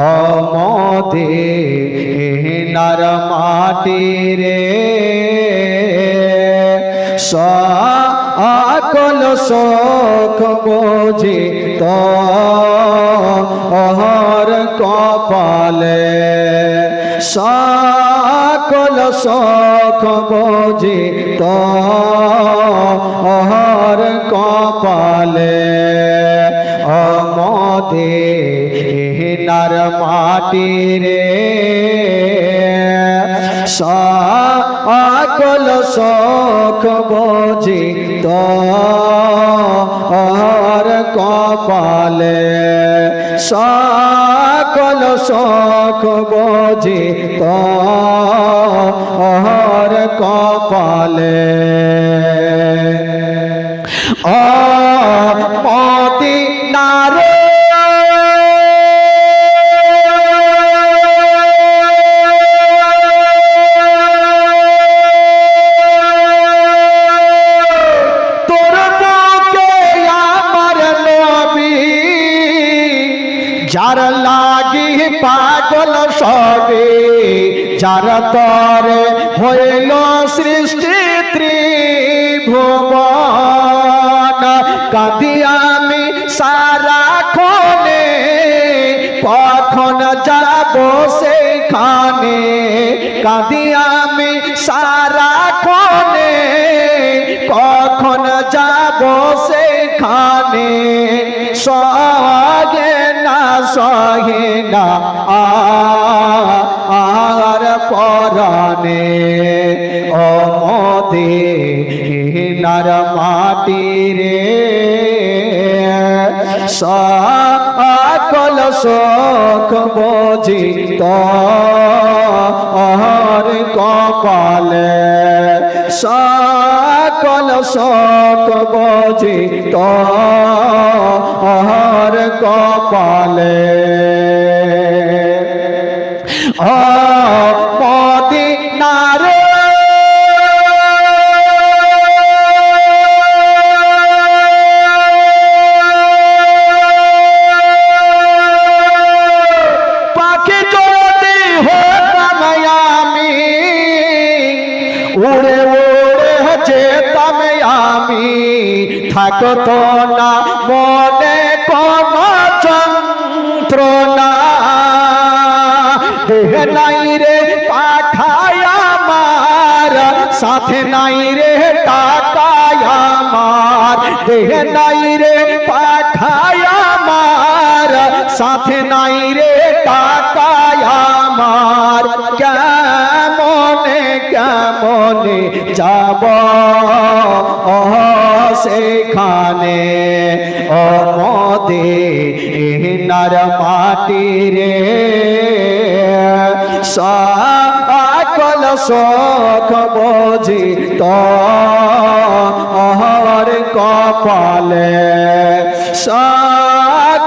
অমদে নার মাটি রে। সকল শোক বোঝে তো অহর কপালে। সকল শোক বোঝে তো অহর কপালে। অমদে নার মাটি রে। সকল শোক বোঝি তো আর কপালে। সকল শোক বোঝি তো আর কপালে। যার লাগি পাগল সবে, যার তরে হইল সৃষ্টি ত্রিভুবন। কাঁদি আমি সারা খনে কখন যাব সেখানে? কাঁদি আমি সারা খনে কখন যাব সেখানে? সহে না সহে না আর পরানে অমদে নার মাটি রে সকল শোক বোঝি তো কপালে শোক বোঝি তো কপালে থাকতো না মনে কোন যন্ত্রণা। দেহ নাই রে পাঠায় আমার, সাথে নাই রে টাকায় আমার। দেহ নাই রে পাঠায় আমার সাথে নাই রে টাকায় আমার। কেমনে কেমনে যাব সেখানে? অমদে নার মাটি রে। সকল শোক বোঝি তো অহর কপালে। সকল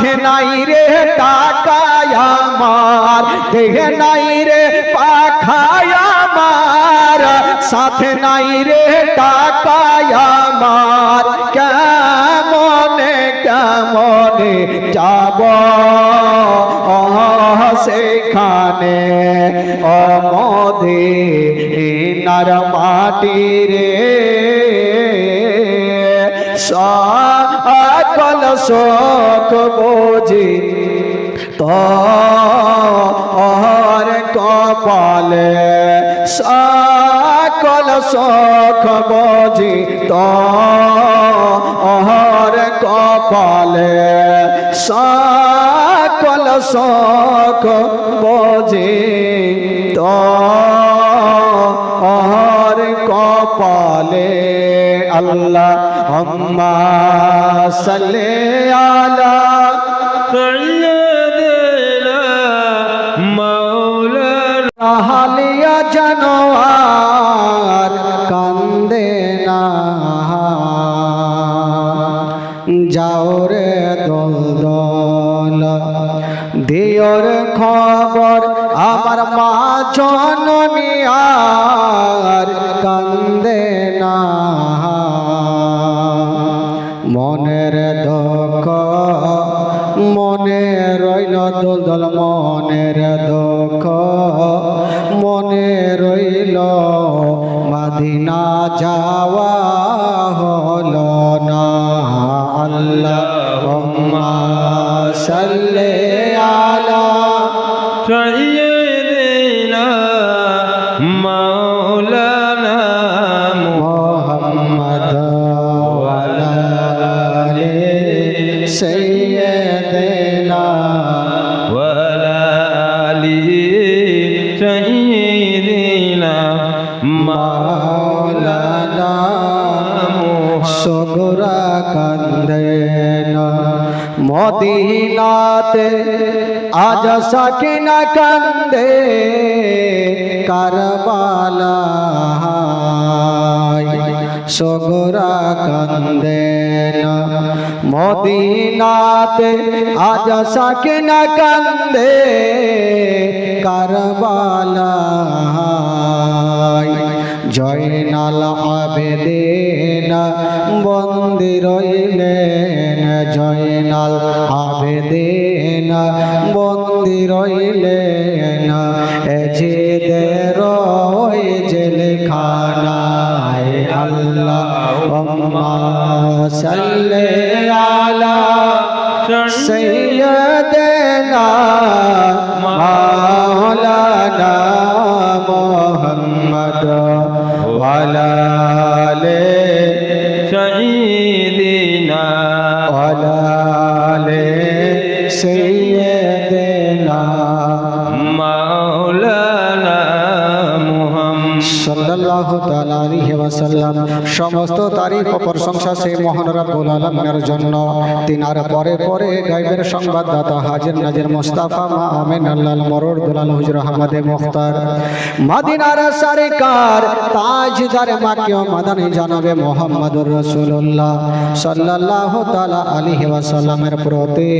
সাথে নাই রে টাকায় আমার, দেহ নাই রে পাঠায় আমার, সাথে নাই রে টাকায় আমার। কেমনে কেমনে যাব? সেখানে অমদে নার মাটি রে। সকল শোক বোঝি। তো অহর কপালে সকল শোক বোঝি। তো অহর কপালে সকল শোক বোঝি। তো অহর কপালে আল্লাহ আম্মা সাল্লি আলা سيدنا مولانا হালিয়া জানোয়ার কান্দে না যাও রে দল দল দিওর খবর দোল দল মনের দুঃখ মনে রইল মাদিনা যাওয়া হল না আল্লাহ সাল্লে মদিনাতে আজ সাকিনা কান্দে কারবালা সগরা কান্দেন মদিনাতে আজ সাকিনা কান্দে কারবালা জয়নাল আবেদিন বন্দি রইলেন জয়নাল আবেদিন বন্দি রইলেন ওয়াসাল্লাম সমস্ত তারিখ ও প্রশংসা সেই মহান রাব্বুল আলামিনের জন্য। তিনার পরে পরে গায়বের সংবাদদাতা হাজির নাজির মোস্তাফা মা আমিন আল্লাল মরুর দুলাল হুজুর আহমদে মুখতার। মদিনার সরকার তাজদার মাকিও মাদানি জানাবে মোহাম্মদুর রাসূলুল্লাহ সাল্লাল্লাহু তাআলা আলাইহি ওয়াসাল্লামের প্রতি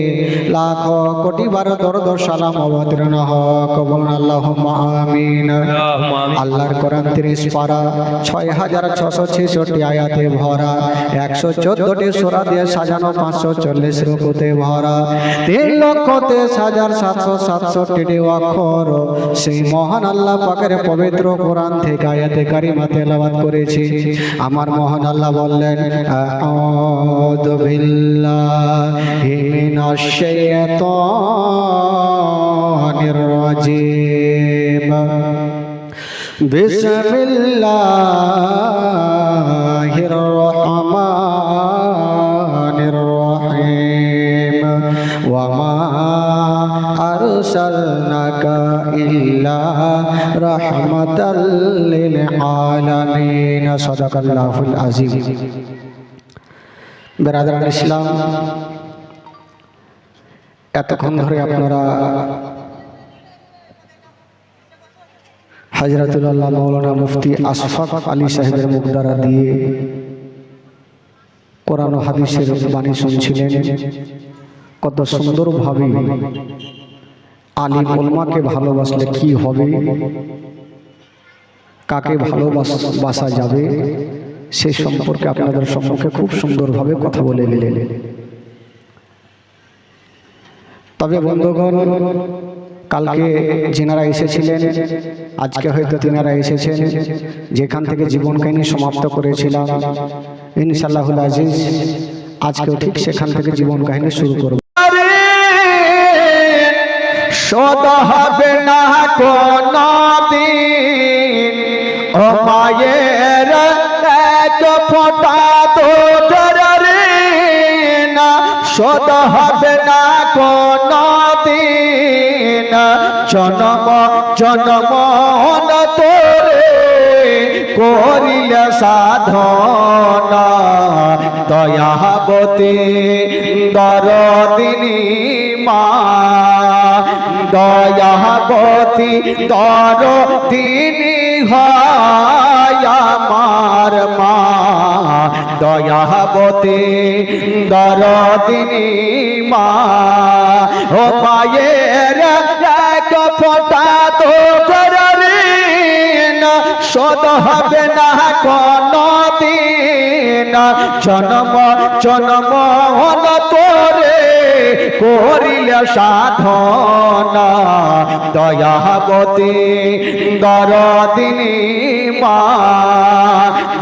লাখ কোটি বার দরদ সালাম অবতীর্ণ হোক। বলুন আল্লাহুম্মা আমিন। আল্লাহর কোরআন 30 পারা 6000 হাজার ছশো ছেষট্টি আয়াতে ভরা, একশো চোদ্দটি সোরা দিয়ে সাজানো পাঁচশো চল্লিশ রুকুতে ভরা, তিন লক্ষ তেইশ হাজার সাতশো সাতষট্টি অক্ষর। সেই মহান আল্লাহ পাকের পবিত্র কোরআন থেকে আয়াতে কারিমা তেলাওয়াত করেছি। আমার মহান আল্লাহ বললেন, আউযু বিল্লাহি মিনাশ بسم الله الرحمن الرحيم وما أرسلناك إلا رحمة للعالمين صدق الله العظيم বেরাদারান ইসলাম এতক্ষণ ধরে আপনারা হাজরাতুল্লাহ মৌলানা মুফতি আশফাক আলী সাহেবের মুখ দ্বারা দিয়ে কোরআন হাদিসের বাণী শুনছিলেন। কত সুন্দরভাবে আলী মোলমাকে ভালোবাসলে কি হবে? কাকে ভালোবাসা যাবে? সে সম্পর্কে আপনাদের সম্মুখে খুব সুন্দরভাবে কথা বলে গেলেন। তবে বন্ধুগণ কালকে যেনারা এসেছিলেন আজকে হয়তো তিনারা এসেছেন যেখান থেকে জীবন কাহিনী সমাপ্ত করেছিলাম। ইনশাল্লাহুল আজিজ আজকেও ঠিক সেখান থেকে জীবন কাহিনী শুরু করব। সদ হবে না ও মায়ের এক ফোটা সদ হবে না কোন জনম জনম তোরে করিলে সাধনা। দয়াবতী দরদিনী মা। দয়াবতী দরদিনী হয় আমার মা। দয়াবতী দরদিনী মা, ও মায়ের এক ফোটা তো সদ হবে না কোনদিন। জনম, জন্ম হল তোরে সাধন দয়াবতী দরদিনী মা।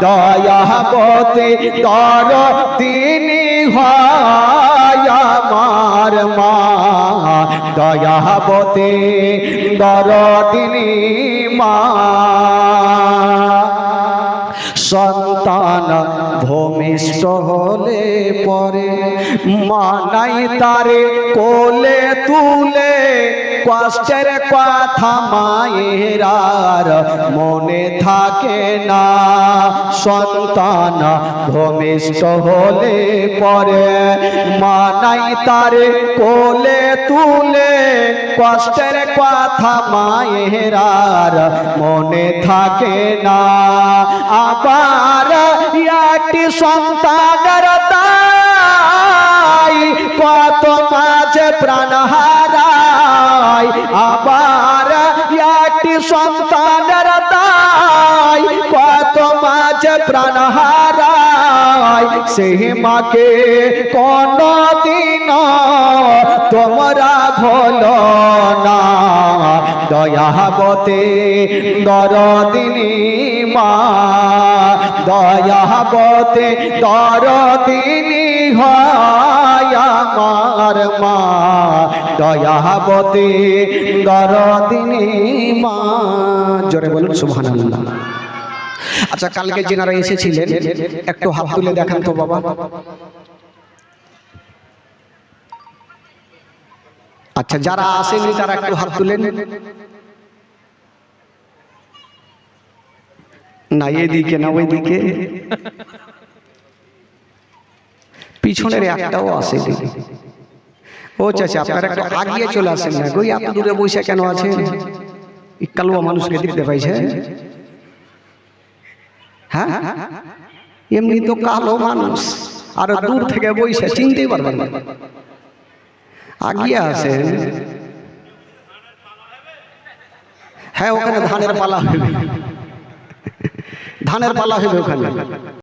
দয়াবতী দরদিনী হয় মা। দয়াবতী দরদিনী মা। সন্তান ভূমিষ্ঠ হলে পরে মানাই তারে কোলে তুলে কষ্টের কথা মায়েরার মনে থাকে না। সন্তান ভূমিষ্ঠ হলে পরে মানাই তারে কোলে তুলে। কষ্টের কথা মায়ের আর মনে থাকে না। আবার একটি সন্তানের দায় কত মাঝে প্রাণ আবার একটি সন্তানের দায়। কত মাঝে প্রাণ হারায় সেই মাকে কোন দিন, তোমরা ভোল না। দয়াবতে দরদিনী মা দয়াবতে দরদিনী হয় আমার মা। দয়াবতে দরদিনী মা, জোরে বলুন সুবহানাল্লাহ। আচ্ছা কালকে যেনারা এসেছিলেন। একটু হাত তুলে দেখান তো, বাবা। আচ্ছা যারা আসেনি, তারা একটু হাত তুলেন। না, এদিকে না, ওইদিকে। পিছনের একটাও আসে ও চাচা, আপনারা একটু আগিয়ে চলে আসেন না। গই এত দূরে বসে কেন আছেন? কালুয়া মানুষকে দেখতে পাইছে হ্যাঁ? এমনি তো কালো মানুষ, আর দূর থেকে বইসে চিনতেই পারবেন আগিয়ে আসেন হ্যাঁ ওখানে ধানের পালা হইবে ধানের পালা হইবে ওখানে।